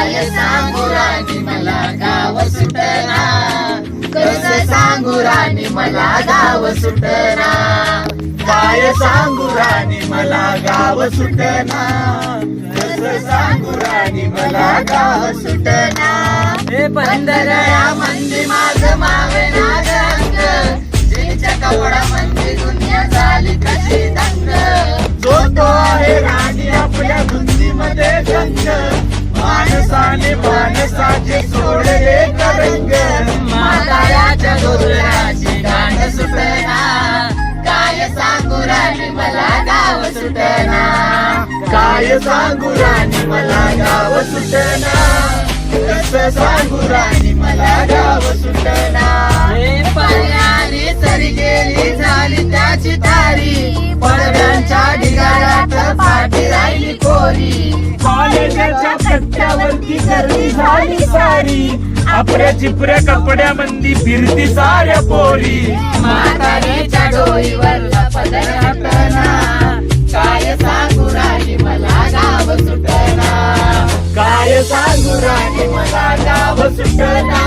काय सांगू राणी मला गाव सुटना कसं सांगू राणी मला गाव सुटना काय सांगू राणी मला गाव सुटना कसं सांगू राणी मला गाव सुटना हे पंधरा मंदी माझ मावे नागरंग. जिच्या कपडा मंदी दुनिया झाली कशी दंग. जो तो आहे राणी आपल्या बुद्धीमध्ये गंग माणसाने माणसाचे सोडले करंग म्हाताऱ्याच्या डोळ्याची गाण सुटना. काय सांगू राणी मला गाव सुटना. काय सांगू राणी मला गाव सुटना. कस सांगू राणी मला गाव सुटना. हे पर्यानी तरी गेली झाली त्याची तारी. पडव्यांच्या ढिगाऱ्यात पाठी राहिली कोरी. कॉलेजाच्या कट्ट्यावरती गर्दी झाली सारी आपल्या चिपऱ्या कपड्यामंदी फिरती साऱ्या पोरी. म्हातारीच्या डोईवर पदर हटना काय सांगू राणी मला गाव सुटना. काय सांगू राणी मला गाव सुटना.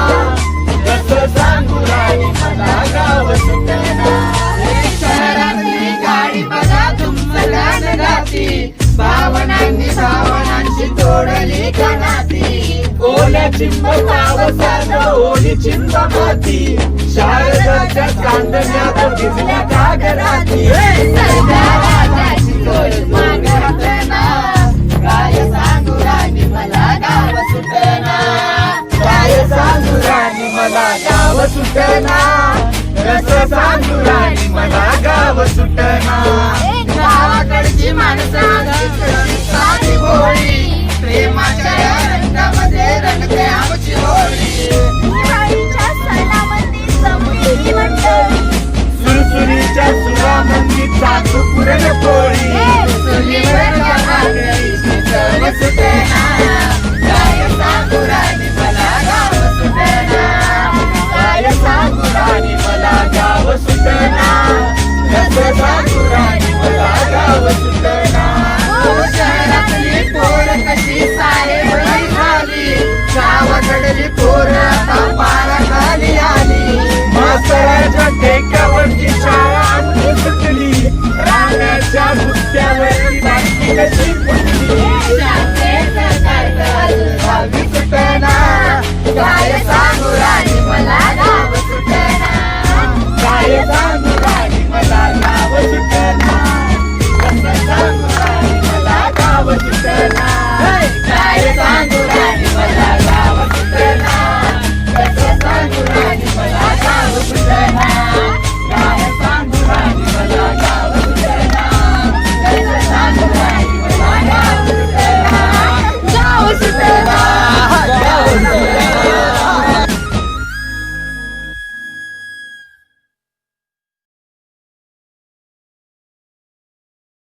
कसं सांगू राणी मला ओल्या चिंब पावसानं ओली चिंब माती शारदाच्या चांदण्यात भिजल्या कागराती सध्या राजाची तोड मागवतना काय सांगू राणी मला गाव सुटना. काय सांगू राणी मला गाव सुटना. कसं सांगू राणी मला गाव सुटना. गावाकडची माणसं